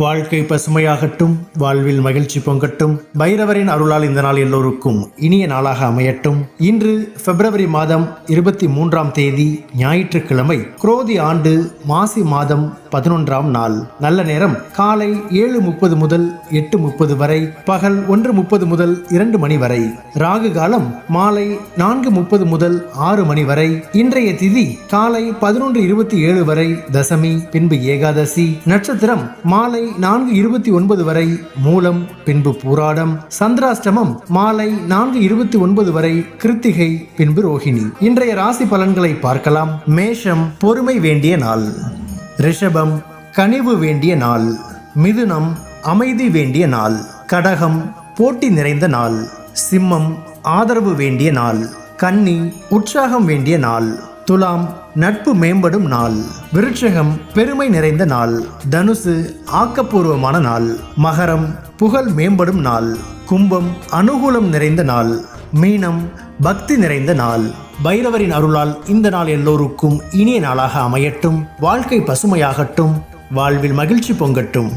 வாழ்க்கை பசுமையாகட்டும் வாழ்வில் மகிழ்ச்சி பொங்கட்டும் பைரவரின் அருளால் இந்த நாள் எல்லோருக்கும் இனிய நாளாக அமையட்டும். இன்று பிப்ரவரி மாதம் இருபத்தி மூன்றாம் தேதி ஞாயிற்றுக்கிழமை குரோதி ஆண்டு மாசி மாதம் பதினொன்றாம் நாள். நல்ல நேரம் காலை ஏழு முப்பது முதல் எட்டு முப்பது வரை பகல் ஒன்று முப்பது முதல் இரண்டு மணி வரை. ராகு காலம் மாலை நான்கு முப்பது முதல் ஆறு மணி வரை. இன்றைய திதி காலை பதினொன்று இருபத்தி ஏழு வரை தசமி பின்பு ஏகாதசி. நட்சத்திரம் மாலை நான்கு இருபத்தி ஒன்பது வரை மூலம் பின்பு பூராடம் சந்திராஷ்டமம் மாலை நான்கு இருபத்தி ஒன்பது வரை கிருத்திகை பின்பு ரோஹிணி. இன்றைய ராசி பலன்களை பார்க்கலாம். மேஷம் பொறுமை வேண்டிய நாள். ரிஷபம் கனிவு வேண்டிய நாள். மிதுனம் அமைதி வேண்டிய நாள். கடகம் போட்டி நிறைந்த நாள். சிம்மம் ஆதரவு வேண்டிய நாள். கன்னி உற்சாகம் வேண்டிய நாள். துலாம் நட்பு மேம்படும் நாள். விருட்சகம் பெருமை நிறைந்த நாள். தனுசு ஆக்கப்பூர்வமான நாள். மகரம் புகழ் மேம்படும் நாள். கும்பம் அனுகூலம் நிறைந்த நாள். மீனம் பக்தி நிறைந்த நாள். பைரவரின் அருளால் இந்த நாள் எல்லோருக்கும் இனிய நாளாக அமையட்டும். வாழ்க்கை பசுமையாகட்டும். வாழ்வில் மகிழ்ச்சி பொங்கட்டும்.